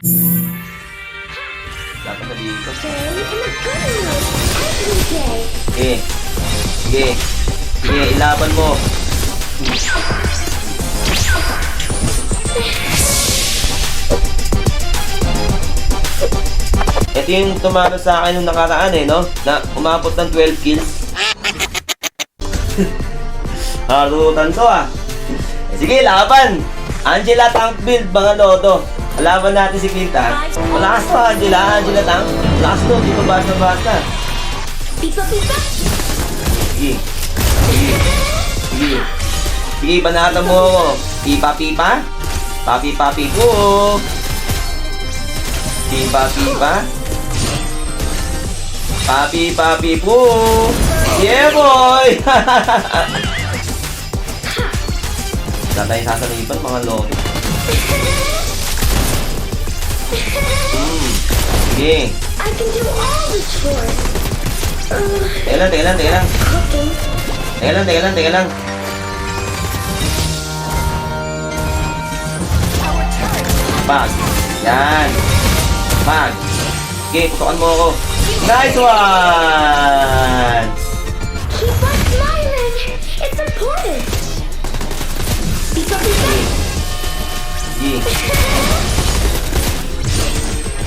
Dapat sa dito. Day in a good mood every day. Sige. Sige. Sige, ilaban mo. Ito yung tumalo sa akin nung nakaraan eh, no? Na umabot ng 12 kills. Harutan to ah. Sige, laban! Angela Tank Build, mga lodo. Laban natin si Quinta. Malakas to, Angela. Angela Tank. Malakas to, di pa basta-basta. Pipa pipa. Sige. Sige. Sige. Sige, banatan mo ako. Pipa-pipa. Papi-papi po. Pipa-pipa. Papi-papi po. Yeah, boy! Tatay sasalipan, mga lodi. Sige. I can do all the chores. Uh, Teka lang, teka lang, teka lang. cooking. Teka lang, teka lang, teka lang. Pag. Yan. Pag. Okay, putukan mo ako. Nice one! Keep on smiling. It's important. Pipa pipa. Sige.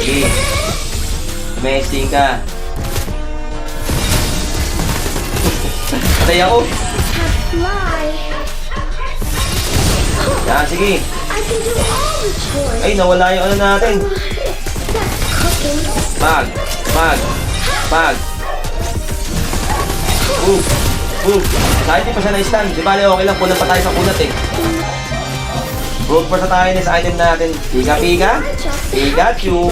Sige. Amazing ka. Patay ako. Yan, sige. The chores. Ay, nawala yung ano natin. Pag. Pag. Pag. Move. Move. Kahit di pa siya na-stun. Di bali, okay lang. Kulang pa tayo sa kunat eh. Broke pa sa tayo sa item natin. Pika, pika. Pikachu.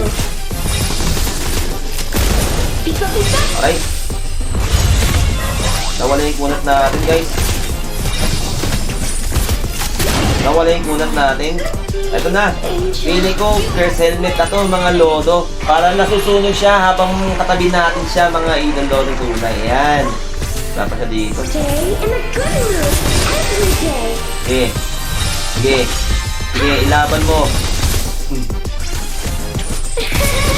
Okay. Nawala yung kunat natin, guys. Nawala yung kunat natin. Ito na. Pili ko, first helmet na to, mga lodo. Para nasusunog siya habang katabi natin siya, mga idol lodo tunay. Ayan. Dapat siya dito. Good day. Sige. Sige. Sige, ilaban mo.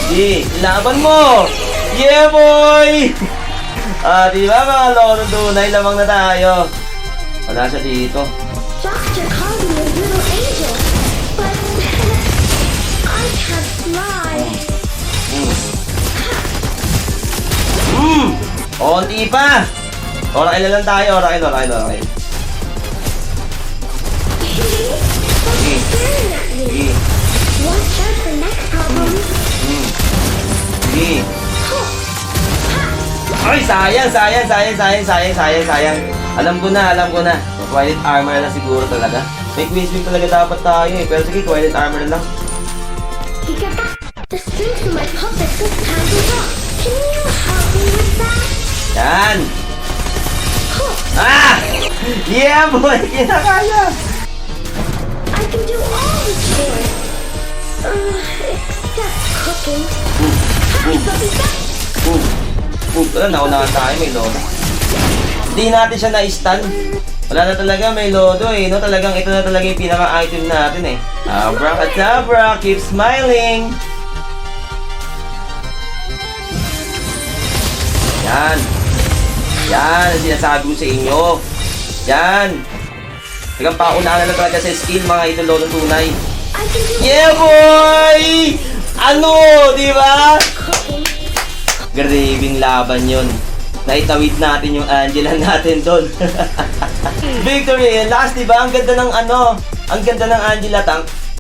Sige, ilaban mo! Yeah, boy! Ah, di ba mga lolo tunay, lamang na tayo. Wala siya dito. Doctor called me a little angel, but I can't fly. Hmm. Hmm! Onti pa! Orakil na lang tayo, orakil, orakil, orakil. Sige. Ay, sayang, sayang, sayang, sayang, sayang, sayang, sayang. Alam ko na, alam ko na. Twilight armor na siguro talaga. May queen swing talaga dapat tayo eh. Pero sige, Twilight armor na lang. The strings in my puppet time is off. Can you help me with? Yan! Ah! Yeah, boy! Kinakaya! Boom! Wala, naunahan tayo, may lodo. Hindi natin siya na-stun. Wala na talaga, may lodo eh. No? Talagang ito na talaga yung pinaka-item natin eh. Abracadabra, keep smiling! Yan! Yan, ang sinasabi ko sa inyo. Yan! Talagang paunahan na talaga sa skill mga idol lodo tunay. Yeah, boy! Ano, di ba? Graving laban yun. Naitawid natin yung Angela natin doon. Victory! Last, di ba? Ang ganda ng ano, ang ganda ng Angela Tank.